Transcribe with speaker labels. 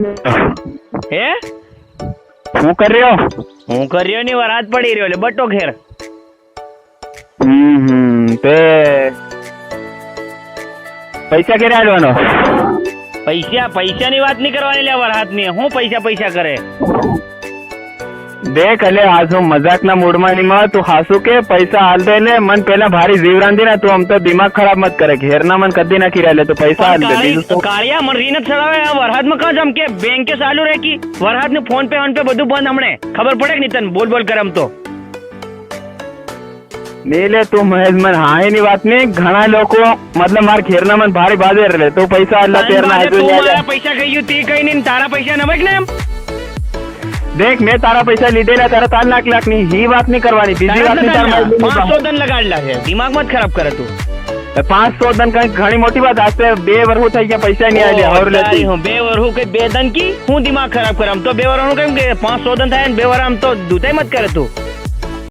Speaker 1: હે?
Speaker 2: હું કર્યો
Speaker 1: હું કર્યો ની વાર હાથ પડી રહ્યો એટલે બટો ખેર.
Speaker 2: હમ તે પૈસા ક્યારે આલવાનો?
Speaker 1: પૈસા પૈસાની વાત નહીં કરવાની લે વાર હાથની હું પૈસા પૈસા કરે.
Speaker 2: દેખ એટલે આજુ મજાકના મૂડમાં ની માં તું હાસુ કે પૈસા હાલ દે ને મન પેલા ભારી જીવ રાંધી ને તું આમ તો દિમાગ ખરાબ મત કરે ઘેરના મન કદી નાખી રહ્યા તો પૈસા હાલ દે બીજું
Speaker 1: કાળિયા મન રીન ચડાવે આ વરહાદમાં કાં જમ કે બેંકે ચાલુ રહે કી? વરહાદ ને ફોન પે ઓન પે બધું બંધ હમણે. ખબર પડે કે નહીં તને? બોલ બોલ કરમ તો.
Speaker 2: નહીં લે તું મહેશ મન હાયની વાત નહીં. ઘણા લોકો મતલબ મારા ઘેરના મન ભારી બાજે રે તો પૈસા આટલા તેરના નહીં.
Speaker 1: પૈસા કહ્યું તે કઈ નહીં તારા પૈસા નમક ને એમ?
Speaker 2: દેખ મેં તારા પૈસા લીધેલા તારા તાર લાખ લાખની હી વાત નહીં કરવાની. બીજી વાત નહીં
Speaker 1: પાંચસો. તન લગાડેલા છે. દિમાગમાં જ ખરાબ કરે તું.
Speaker 2: પાંચસો દન કઈ ઘણી મોટી વાત. આજ બે વર્ષ થઈ ગયા પૈસા નહીં આલ્યા. હવે લેતી.
Speaker 1: હું બે વર હું કઈ બે દન કી? હું દિમાગ ખરાબ કરે આમ તો બે વર હું કેમ કે પાંચ સો દન થાય ને બે વર આમ તો દૂધાઈ મત કરે તું.